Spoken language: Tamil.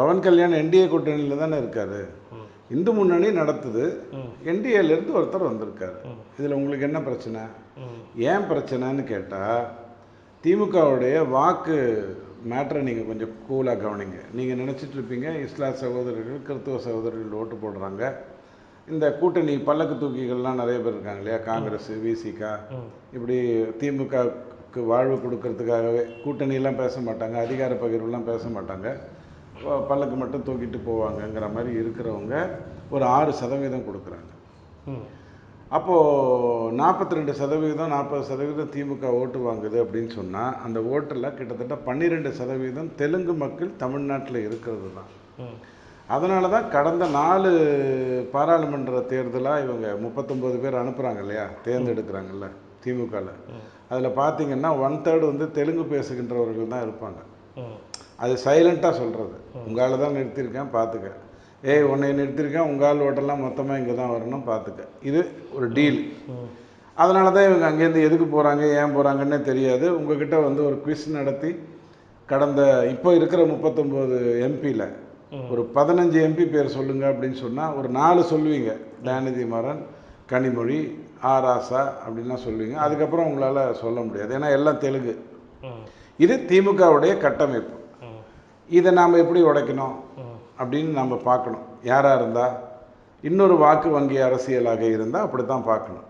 பவன் கல்யாண் என்டிஏ கூட்டணியில் தானே இருக்காரு. இந்து முன்னணி நடத்துது. இருந்து ஒருத்தர் வந்திருக்காரு. இதில் உங்களுக்கு என்ன பிரச்சனை. ஏன் பிரச்சனைன்னு கேட்டால் திமுகவுடைய வாக்கு மேட்ரை நீங்கள் கொஞ்சம் கூலாக கவனிங்க. நீங்கள் நினச்சிட்டு இருப்பீங்க இஸ்லாம் சகோதரர்கள் கிறிஸ்துவ சகோதரர்கள் ஓட்டு போடுறாங்க. இந்த கூட்டணி பல்லக்கு தூக்கிகள்லாம் நிறைய பேர் இருக்காங்க இல்லையா? காங்கிரஸ் விசிகா. இப்படி திமுகவுக்கு வாழ்வு கொடுக்கறதுக்காகவே கூட்டணியெல்லாம் பேச மாட்டாங்க அதிகார பகிர்வுலாம் பேச மாட்டாங்க. பல்லக்கு மட்டும் தூக்கிட்டு போவாங்கங்கிற மாதிரி இருக்கிறவங்க ஒரு ஆறு சதவீதம் கொடுக்குறாங்க. அப்போது நாற்பத்தி ரெண்டு சதவீதம் நாற்பது சதவீதம் திமுக ஓட்டு வாங்குது அப்படின்னு சொன்னால் அந்த ஓட்டில் கிட்டத்தட்ட பன்னிரெண்டு சதவீதம் தெலுங்கு மக்கள் தமிழ்நாட்டில் இருக்கிறது தான். அதனால தான் கடந்த நாலு பாராளுமன்ற தேர்தலாக இவங்க முப்பத்தொம்போது பேர் அனுப்புகிறாங்க இல்லையா தேர்ந்தெடுக்கிறாங்கல்ல திமுகவில். அதில் பார்த்தீங்கன்னா ஒன் தேர்டு வந்து தெலுங்கு பேசுகின்றவர்கள் தான் இருப்பாங்க. அது சைலண்ட்டாக சொல்கிறது உங்களால் தான் நிறுத்தியிருக்கேன் பார்த்துக்க ஏய் உன்னை நிறுத்தியிருக்கேன் உங்கள் ஓட்டெல்லாம் மொத்தமாக இங்கே தான் வரணும் பார்த்துக்க இது ஒரு டீல். அதனால தான் இவங்க அங்கேருந்து எதுக்கு போகிறாங்க ஏன் போகிறாங்கன்னே தெரியாது. உங்ககிட்ட வந்து ஒரு குவிஸ் நடத்தி கடந்த இப்போ இருக்கிற முப்பத்தொம்போது எம்பியில் ஒரு பதினஞ்சு எம்பி பேர் சொல்லுங்க அப்படின்னு சொன்னால் ஒரு நாலு சொல்லுவீங்க. தயாநிதி மாறன் கனிமொழி ஆர் ஆசா அப்படின்லாம் சொல்லுவீங்க. அதுக்கப்புறம் உங்களால் சொல்ல முடியாது. ஏன்னா எல்லாம் தெலுங்கு. இது திமுகவுடைய கட்டமைப்பு. இதை நாம் எப்படி உடைக்கணும். அப்படின்னு நம்ம பார்க்கணும். யாராக இருந்தால் இன்னொரு வாக்கு வங்கி அரசியலாக இருந்தால் அப்படி தான் பார்க்கணும்.